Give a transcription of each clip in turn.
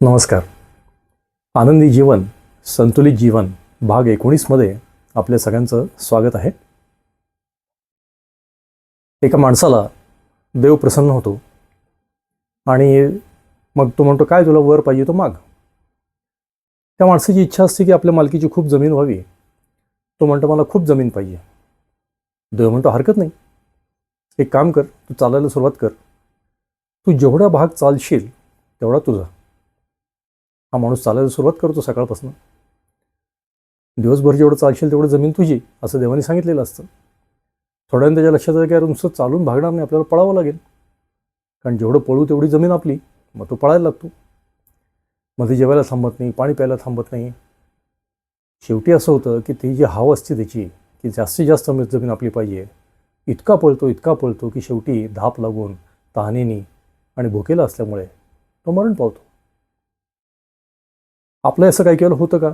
नमस्कार. आनंदी जीवन संतुलित जीवन भाग एकोणीसमध्ये आपल्या सगळ्यांचं स्वागत आहे. एका माणसाला देव प्रसन्न होतो आणि मग तो म्हणतो काय तुला वर पाहिजे तो माग. त्या माणसाची इच्छा असते की आपल्या मालकीची खूप जमीन व्हावी. तो म्हणतो मला खूप जमीन पाहिजे. देव म्हणतो हरकत नाही. एक काम कर तू चालायला सुरुवात कर. तू जेवढा भाग चालशील तेवढा तुझा. हा माणूस चालायला सुरुवात करतो सकाळपासून. दिवसभर जेवढं चालशील तेवढं जमीन तुझी असं देवाने सांगितलेलं असतं. थोड्याने त्याच्या लक्षात आलं की अरे नुसतं चालून भागणार नाही आपल्याला पळावं लागेल. कारण जेवढं पळू तेवढी जमीन आपली मग तो पळायला लागतो. मध्ये जेवायला थांबत नाही पाणी प्यायला थांबत नाही. शेवटी असं होतं की ती जी हाव असते त्याची की जास्तीत जास्त जमीन आपली पाहिजे. इतका पळतो इतका पळतो की शेवटी धाप लागून तहानेनी आणि भुकेला असल्यामुळे तो मरण पावतो. आपलं असं काही केलं होतं का?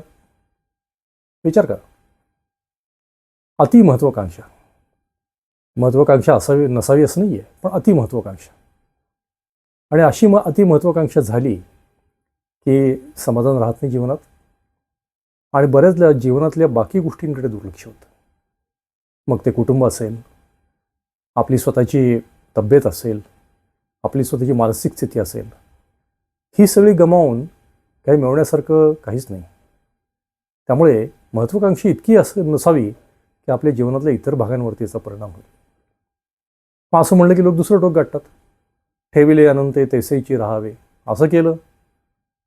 विचार करा. अतिमहत्वाकांक्षा महत्वाकांक्षा. असावी नसावी असं नाही आहे पण अतिमहत्वाकांक्षा आणि अशी म अतिमहत्वाकांक्षा झाली की समाधान राहत नाही जीवनात आणि बऱ्याचल्या जीवनातल्या बाकी गोष्टींकडे दुर्लक्ष होतं. मग ते कुटुंब असेल आपली स्वतःची तब्येत असेल आपली स्वतःची मानसिक स्थिती असेल ही सगळी गमावून काही मिळवण्यासारखं काहीच नाही. त्यामुळे महत्त्वाकांक्षी इतकी असं नसावी की आपल्या जीवनातल्या इतर भागांवरती याचा परिणाम होईल. मग असं म्हणलं की लोक दुसरं टोक गाठतात. ठेविले अनंते तेसेची राहावे. असं केलं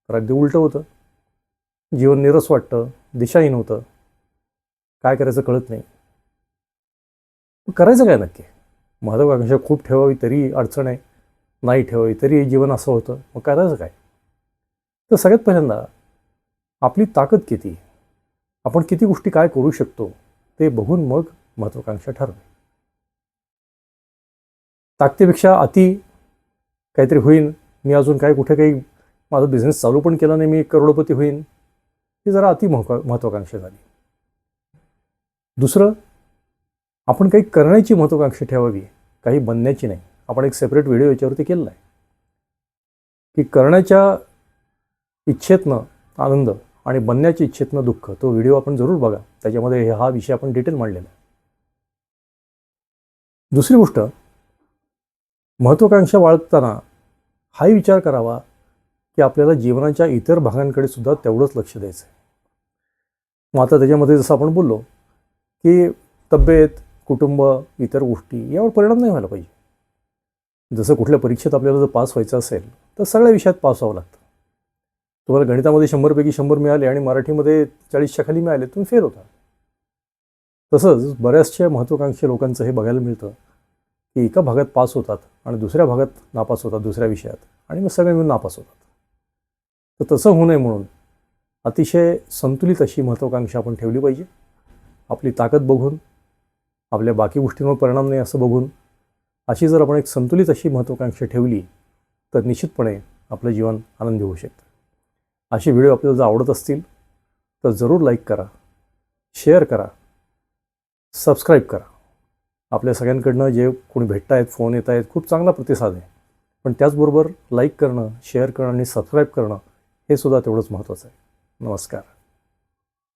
तर अगदी उलटं होतं. जीवन निरस वाटतं दिशाहीन होतं. काय करायचं कळत नाही. करायचं काय नक्की? महत्त्वाकांक्षा खूप ठेवावी तरी अडचण आहे. नाही ठेवावी तरी जीवन असं होतं. मग करायचं काय? तर सगळ्यात पहिल्यांदा आपली ताकद किती? आपण किती गोष्टी काय करू शकतो ते बघून मग महत्त्वाकांक्षा ठरवे. ताकदीपेक्षा अति काहीतरी होईन. मी अजून काय कुठे काही माझा बिझनेस चालू पण केला नाही मी करोडपती होईन. ही जरा अति महत्त्वाकांक्षा झाली. दुसरं आपण काही करण्याची महत्त्वाकांक्षा ठेवावी काही बनण्याची नाही. आपण एक सेपरेट व्हिडिओ याच्यावरती केलेला आहे. की करण्याच्या इच्छेतनं आनंद आणि बनण्याच्या इच्छेतनं दुःख तो व्हिडिओ आपण जरूर बघा. त्याच्यामध्ये हा विषय आपण डिटेल मांडलेला आहे. दुसरी गोष्ट महत्त्वाकांक्षा बाळगताना हाही विचार करावा की आपल्याला जीवनाच्या इतर भागांकडे सुद्धा तेवढंच लक्ष द्यायचं आहे मग आता त्याच्यामध्ये जसं आपण बोललो की तब्येत कुटुंब इतर गोष्टी यावर परिणाम नाही व्हायला पाहिजे. जसं कुठल्या परीक्षेत आपल्याला जर पास व्हायचं असेल तर सगळ्या विषयात पास व्हावं लागतं. तुम्हाला गणितामध्ये शंभरपैकी शंभर मिळाले आणि मराठीमध्ये चाळीसच्या खाली मिळाले तुम्ही फेल होता. तसंच बऱ्याचशा महत्त्वाकांक्षी लोकांचं हे बघायला मिळतं की एका भागात पास होतात आणि दुसऱ्या भागात नापास होतात दुसऱ्या विषयात. आणि मग सगळे मिळून नापास होतात. तर तसं होऊ नये म्हणून अतिशय संतुलित अशी महत्त्वाकांक्षा आपण ठेवली पाहिजे. आपली ताकद बघून आपल्या बाकी गोष्टींवर परिणाम नाही असं बघून अशी जर आपण एक संतुलित अशी महत्त्वाकांक्षा ठेवली तर निश्चितपणे आपलं जीवन आनंदी होऊ शकतं. असे व्हिडिओ आपल्याला जर आवडत असतील तर जरूर लाईक करा शेअर करा सबस्क्राईब करा. आपल्या सगळ्यांकडनं जे कोणी भेटत आहेत फोन येत आहेत खूप चांगला प्रतिसाद आहे. पण त्याचबरोबर लाईक करणं शेअर करणं आणि सबस्क्राईब करणं हे सुद्धा तेवढंच महत्त्वाचं आहे. नमस्कार.